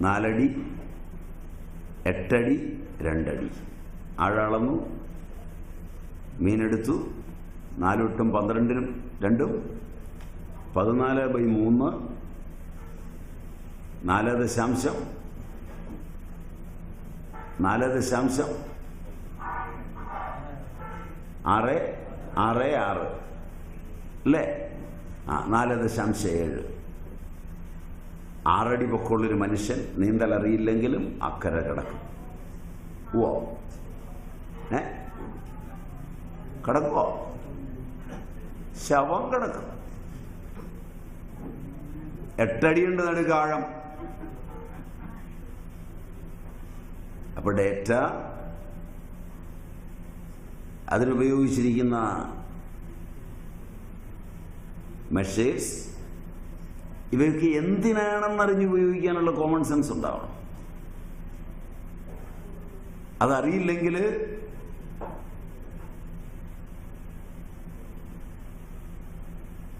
നാലടി എട്ടടി രണ്ടടി. ആഴളന്നു മീനെടുത്തു. നാലുവട്ടും പന്ത്രണ്ടിനും രണ്ടും. പതിനാല് ബൈ മൂന്ന്. നാല് ദശാംശം. നാല് ദശാംശം. ആറ് ആറ് ആറ്. അല്ലേ? ആ നാല് ദശാംശം ഏഴ്. ആറടി പൊക്കമുള്ളൊരു മനുഷ്യൻ നീന്തൽ അറിയില്ലെങ്കിലും അക്കരെ കിടക്കും. ഓ ഏ? കിടക്കുവോ? ശവം കിടക്കും. എട്ടടിയുണ്ട് നടുകാഴം അപ്പൊ ഡേറ്റ അതിനുപയോഗിച്ചിരിക്കുന്ന മെഷേഴ്സ് ഇവർക്ക് എന്തിനാണെന്നറിഞ്ഞ് ഉപയോഗിക്കാനുള്ള കോമൺ സെൻസ് ഉണ്ടാവണം. അതറിയില്ലെങ്കിൽ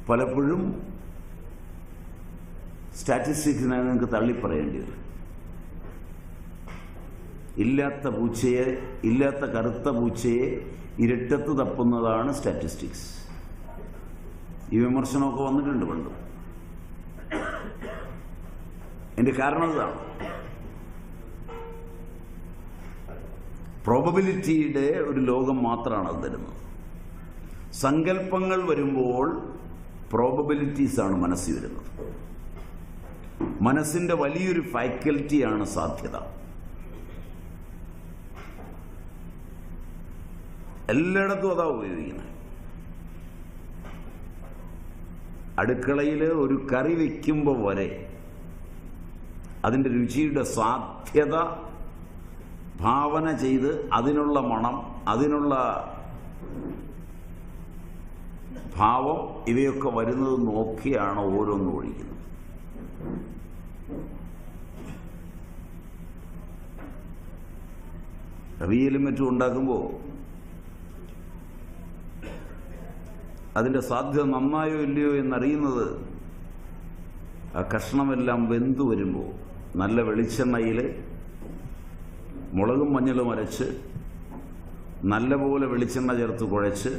പലപ്പോഴും സ്റ്റാറ്റിസ്റ്റിക്സിനെ നിങ്ങൾക്ക് തള്ളിപ്പറയേണ്ടി വരും. ഇല്ലാത്ത പൂച്ചയെ ഇല്ലാത്ത കറുത്ത പൂച്ചയെ ഇരട്ടത്ത് തപ്പുന്നതാണ് സ്റ്റാറ്റിസ്റ്റിക്സ് ഈ വിമർശനമൊക്കെ വന്നിട്ടുണ്ട് പണ്ട്. എന്റെ കാരണം ഇതാണ് പ്രോബബിലിറ്റിയുടെ ഒരു ലോകം മാത്രമാണ് അത് തരുന്നത്. സങ്കല്പങ്ങൾ വരുമ്പോൾ ആണ് മനസ്സിൽ വരുന്നത്. മനസ്സിന്റെ വലിയൊരു ഫാക്കൽറ്റിയാണ് സാധ്യത. എല്ലായിടത്തും അതാ ഉപയോഗിക്കുന്നത്. അടുക്കളയിൽ ഒരു കറി വയ്ക്കുമ്പോൾ വരെ അതിന്റെ രുചിയുടെ സാധ്യത ഭാവന ചെയ്ത് അതിനുള്ള മണം അതിനുള്ള ഭാവം ഇവയൊക്കെ വരുന്നത് നോക്കിയാണ് ഓരോന്നും ഒഴിക്കുന്നത്. റവിയലും മറ്റും ഉണ്ടാക്കുമ്പോൾ അതിന്റെ സാധ്യത നന്നായോ ഇല്ലയോ എന്നറിയുന്നത് ആ കഷ്ണമെല്ലാം വെന്തു വരുമ്പോൾ നല്ല വെളിച്ചെണ്ണയിൽ മുളകും മഞ്ഞളും അരച്ച് നല്ലപോലെ വെളിച്ചെണ്ണ ചേർത്ത് കുഴച്ച്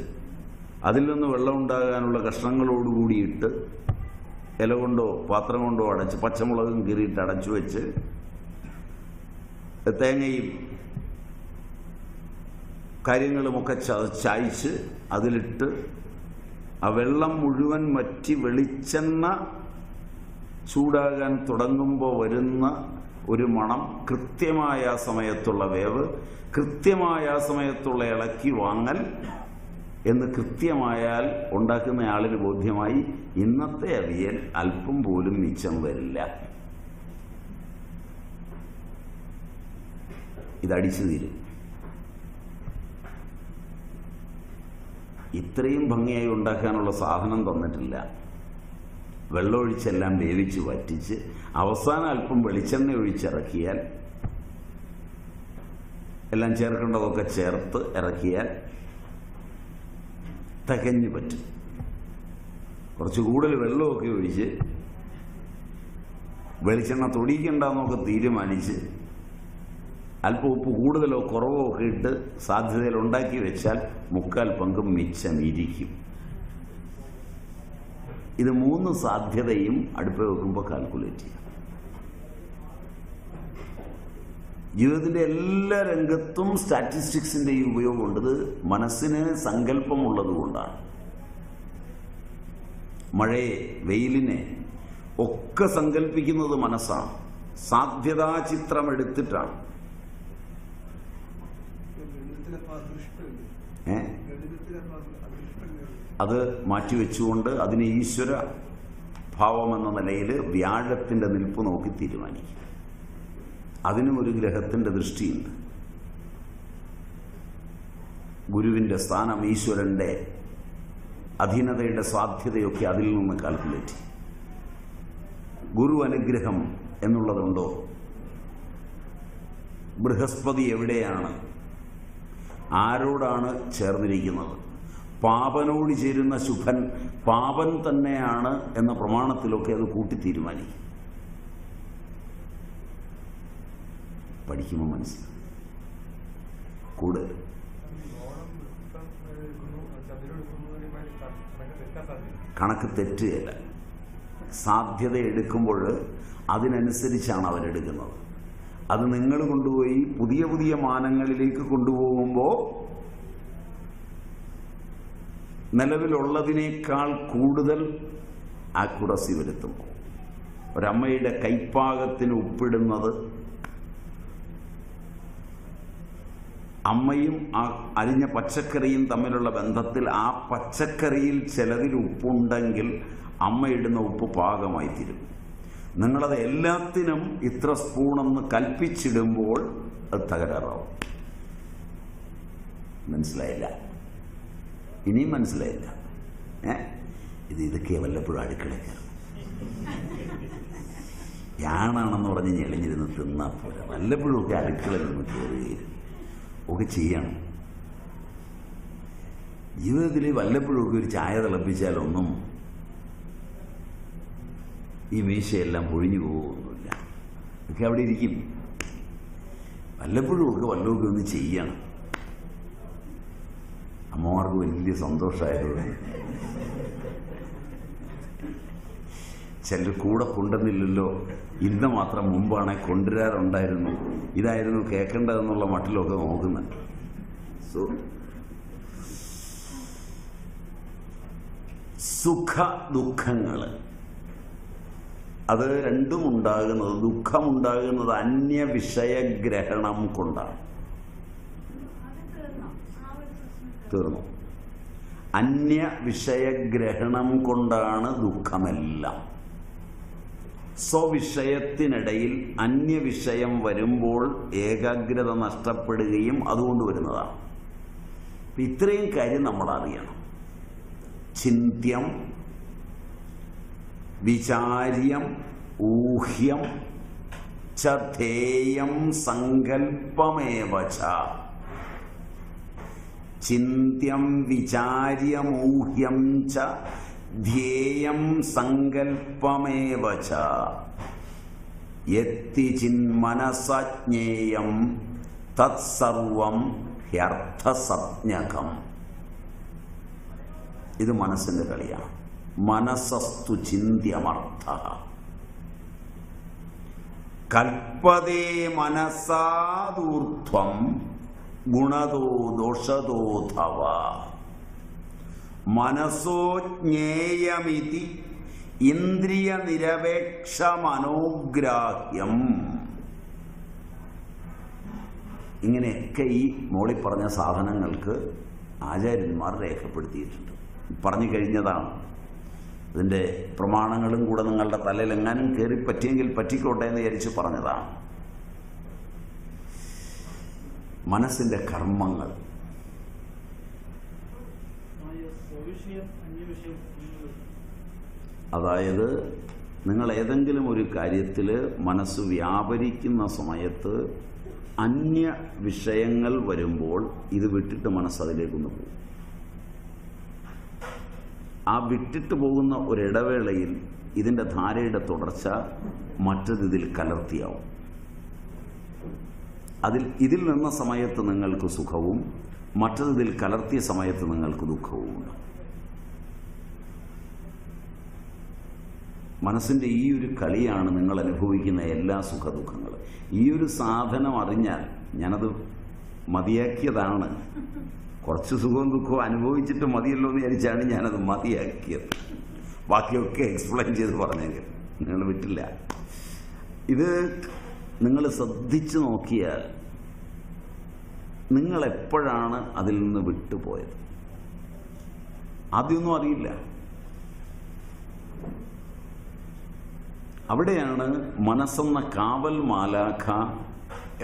അതിൽ നിന്ന് വെള്ളം ഉണ്ടാകാനുള്ള കഷ്ണങ്ങളോടുകൂടിയിട്ട് ഇല കൊണ്ടോ പാത്രം കൊണ്ടോ അടച്ച് പച്ചമുളകും കീറിയിട്ട് അടച്ചു വെച്ച് തേങ്ങയും കാര്യങ്ങളുമൊക്കെ ചായച്ച് അതിലിട്ട് ആ വെള്ളം മുഴുവൻ മറ്റി വെളിച്ചെണ്ണ ചൂടാകാൻ തുടങ്ങുമ്പോൾ വരുന്ന ഒരു മണം കൃത്യമായ സമയത്തുള്ള വേവ് കൃത്യമായ സമയത്തുള്ള ഇളക്കി വാങ്ങൽ എന്ന് കൃത്യമായാൽ ഉണ്ടാക്കുന്ന ആളിന് ബോധ്യമായി ഇന്നത്തെ അവിയൽ അല്പം പോലും മിച്ചം വരില്ല. ഇതടിച്ചു തീരും. ഇത്രയും ഭംഗിയായി ഉണ്ടാക്കാനുള്ള സാധനം തന്നിട്ടില്ല. വെള്ളമൊഴിച്ചെല്ലാം വേവിച്ച് വറ്റിച്ച് അവസാനം അല്പം വെളിച്ചെണ്ണ ഒഴിച്ചിറക്കിയാൽ എല്ലാം ചേർക്കേണ്ടതൊക്കെ ചേർത്ത് ഇറക്കിയാൽ തികഞ്ഞു പറ്റും. കുറച്ച് കൂടുതൽ വെള്ളമൊക്കെ ഒഴിച്ച് വെളിച്ചെണ്ണ തൊടിയിക്കണ്ടെന്നൊക്കെ തീരുമാനിച്ച് അല്പം ഉപ്പ് കൂടുതലോ കുറവോ ഒക്കെ ഇട്ട് സാധ്യതയിൽ ഉണ്ടാക്കി വെച്ചാൽ മുക്കാൽ പങ്കും മിച്ചം ഇരിക്കും. ഇത് മൂന്ന് സാധ്യതയും അടുപ്പ് വെക്കുമ്പോൾ കാൽക്കുലേറ്റ് ചെയ്യാം. ജീവിതത്തിന്റെ എല്ലാ രംഗത്തും സ്റ്റാറ്റിസ്റ്റിക്സിന്റെ ഈ ഉപയോഗം ഉണ്ടത് മനസ്സിന് സങ്കല്പമുള്ളത് കൊണ്ടാണ്. മഴയെ വെയിലിനെ ഒക്കെ സങ്കല്പിക്കുന്നത് മനസ്സാണ്. സാധ്യതാ ചിത്രം എടുത്തിട്ടാണ്. ഗണിതത്തിലപ്പോ അത് മാറ്റിവെച്ചുകൊണ്ട് അതിന് ഈശ്വര ഭാവമെന്ന നിലയിൽ വ്യാഴത്തിന്റെ നിൽപ്പ് നോക്കി തീരുമാനിക്കും. അതിനും ഒരു ഗ്രഹത്തിന്റെ ദൃഷ്ടിയുണ്ട്. ഗുരുവിന്റെ സ്ഥാനം ഈശ്വരന്റെ അധീനതയുടെ സാധ്യതയൊക്കെ അതിൽ നിന്ന് കാൽക്കുലേറ്റ് ഗുരു അനുഗ്രഹം എന്നുള്ളതുണ്ടോ? ബൃഹസ്പതി എവിടെയാണ്? ആരോടാണ് ചേർന്നിരിക്കുന്നത്? പാപനോട് ചേരുന്ന ശുഭൻ പാപൻ തന്നെയാണ് എന്ന പ്രമാണത്തിലൊക്കെ അത് കൂട്ടി തീരുമാനിക്കും പഠിക്കുമ്പോൾ മനസ്സിലാവും. പറയുമ്പോൾ കണക്ക് തെറ്റുകയല്ല. സാധ്യത എടുക്കുമ്പോൾ അതിനനുസരിച്ചാണ് അവരെടുക്കുന്നത് അത് നിങ്ങൾ കൊണ്ടുപോയി പുതിയ പുതിയ മാനങ്ങളിലേക്ക് കൊണ്ടുപോകുമ്പോൾ നിലവിലുള്ളതിനേക്കാൾ കൂടുതൽ ആക്യുറസി വരുത്തും. ഒരമ്മയുടെ കൈപ്പാകത്തിന് ഒപ്പിടുന്നത് അമ്മയും ആ അരിഞ്ഞ പച്ചക്കറിയും തമ്മിലുള്ള ബന്ധത്തിൽ ആ പച്ചക്കറിയിൽ ചിലതിൽ ഉപ്പുണ്ടെങ്കിൽ അമ്മ ഇടുന്ന ഉപ്പ് പാകമായി തീരും നിങ്ങളത് എല്ലാത്തിനും ഇത്ര സ്പൂണെന്ന് കൽപ്പിച്ചിടുമ്പോൾ അത് തകരാറാവും. മനസ്സിലായില്ല? ഇനിയും മനസ്സിലായില്ല. ഏ? ഇത് ഇതൊക്കെ വല്ലപ്പോഴും അടുക്കള ഞാനാണെന്ന് പറഞ്ഞ് ഞെളിഞ്ഞിരുന്ന് തിന്നാൽ പോലെ വല്ലപ്പോഴും ഒക്കെ അടുക്കള നിന്ന് കയറുകയും ഒക്കെ ചെയ്യണം. ജീവിതത്തിൽ വല്ലപ്പോഴും ഒക്കെ ഒരു ചായ തിളപ്പിച്ചാലൊന്നും ഈ മീശയെല്ലാം പൊഴിഞ്ഞു പോകുമൊന്നുമില്ല ഒക്കെ അവിടെ ഇരിക്കും. വല്ലപ്പോഴും ഒക്കെ വല്ലതൊക്കെ ഒന്ന് ചെയ്യണം. അമ്മമാർക്ക് വലിയ സന്തോഷമായിരുന്നു ചിലർ കൂടെ കൊണ്ടുവന്നില്ലല്ലോ. ഇന്ന് മാത്രം മുമ്പാണെ കൊണ്ടുവരാറുണ്ടായിരുന്നു. ഇതായിരുന്നു കേൾക്കേണ്ടതെന്നുള്ള മട്ടിലൊക്കെ നോക്കുന്നത്. സോ സുഖ ദുഃഖങ്ങൾ അത് രണ്ടും ഉണ്ടാകുന്നത് ദുഃഖമുണ്ടാകുന്നത് അന്യ വിഷയഗ്രഹണം കൊണ്ടാണ് തീർന്നു? അന്യ വിഷയഗ്രഹണം കൊണ്ടാണ് ദുഃഖമെല്ലാം. സ്വവിഷയത്തിനിടയിൽ അന്യവിഷയം വരുമ്പോൾ ഏകാഗ്രത നഷ്ടപ്പെടുകയും അതുകൊണ്ട് വരുന്നതാണ്. ഇത്രയും കാര്യം നമ്മൾ അറിയണം ചിന്ത്യം വിചാര്യം ഊഹ്യം ചേയം സങ്കല്പമേവ ചിന്ത്യം വിചാര്യമൂഹ്യം ച ധ്യേയം സങ്കല്പമേവ ച. തത്സർവം ഹ്യർത്ഥസജ്ഞകം. ഇത് മനസ്സിന്റെ കളിയാണ്. മനസ്സസ്തു ചിന്യമർത്ഥ കൽപ്പതേ മനസാദൂർധ്വം ഗുണതോ ദോഷതോധവ മനസ്സോ ജ്ഞേയമിതി ഇന്ദ്രിയ നിരപേക്ഷ മനോഗ്രാഹ്യം ഇങ്ങനെയൊക്കെ ഈ മോളി പറഞ്ഞ സാധനങ്ങൾക്ക് ആചാര്യന്മാർ രേഖപ്പെടുത്തിയിട്ടുണ്ട്. പറഞ്ഞു കഴിഞ്ഞതാണ്. അതിന്റെ പ്രമാണങ്ങളും കൂടെ നിങ്ങളുടെ തലയിൽ എങ്ങാനും കയറി പറ്റിയെങ്കിൽ പറ്റിക്കോട്ടെ എന്ന് വിചാരിച്ച് പറഞ്ഞതാണ്. മനസ്സിന്റെ കർമ്മങ്ങൾ. അതായത് നിങ്ങൾ ഏതെങ്കിലും ഒരു കാര്യത്തിൽ മനസ്സ് വ്യാപരിക്കുന്ന സമയത്ത് അന്യ വിഷയങ്ങൾ വരുമ്പോൾ ഇത് വിട്ടിട്ട് മനസ്സ് അതിലേക്കൊന്ന് പോകും. ആ വിട്ടിട്ട് പോകുന്ന ഒരിടവേളയിൽ ഇതിന്റെ ധാരയുടെ തുടർച്ച മറ്റൊരിതിൽ കലർത്തിയാവും. അതിൽ ഇതിൽ നിന്ന സമയത്ത് നിങ്ങൾക്ക് സുഖവും മറ്റതിൽ കലർത്തിയ സമയത്ത് നിങ്ങൾക്ക് ദുഃഖവും ഉണ്ട്. മനസ്സിന്റെ ഈ ഒരു കളിയാണ് നിങ്ങൾ അനുഭവിക്കുന്ന എല്ലാ സുഖദുഃഖങ്ങളും. ഈ ഒരു സാധനം അറിഞ്ഞാൽ ഞാനത് മതിയാക്കിയതാണ്. കുറച്ച് സുഖവും ദുഃഖവും അനുഭവിച്ചിട്ട് മതിയല്ലോ എന്ന് വിചാരിച്ചാണ് ഞാനത് മതിയാക്കിയത്. ബാക്കിയൊക്കെ എക്സ്പ്ലെയിൻ ചെയ്ത് പറഞ്ഞെങ്കിൽ നിങ്ങൾ വിട്ടില്ല. ഇത് നിങ്ങൾ ശ്രദ്ധിച്ചു നോക്കിയാൽ നിങ്ങൾ എപ്പോഴാണ് അതിൽ നിന്ന് വിട്ടുപോയത്? ആദ്യമൊന്നും അറിയില്ല. അവിടെയാണ് മനസ്സെന്ന കാവൽ മാലാഖ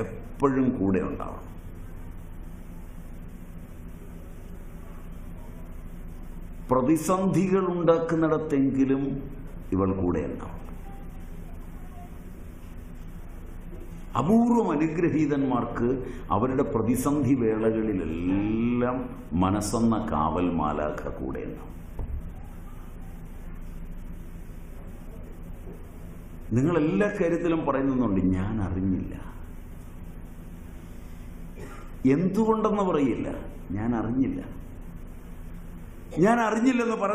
എപ്പോഴും കൂടെ ഉണ്ടാവണം പ്രതിസന്ധികൾ ഉണ്ടാക്കുന്നിടത്തെങ്കിലും ഇവൾ കൂടെ അപൂർവം അനുഗ്രഹീതന്മാർക്ക് അവരുടെ പ്രതിസന്ധി വേളകളിലെല്ലാം മനസ്സെന്ന കാവൽ മാലാഖ കൂടെ നിങ്ങൾ എല്ലാ കാര്യത്തിലും പറയുന്നുണ്ട് ഞാൻ അറിഞ്ഞില്ല. എന്തുകൊണ്ടെന്ന് പറയില്ല ഞാൻ അറിഞ്ഞില്ല. ഞാൻ അറിഞ്ഞില്ലെന്ന് പറ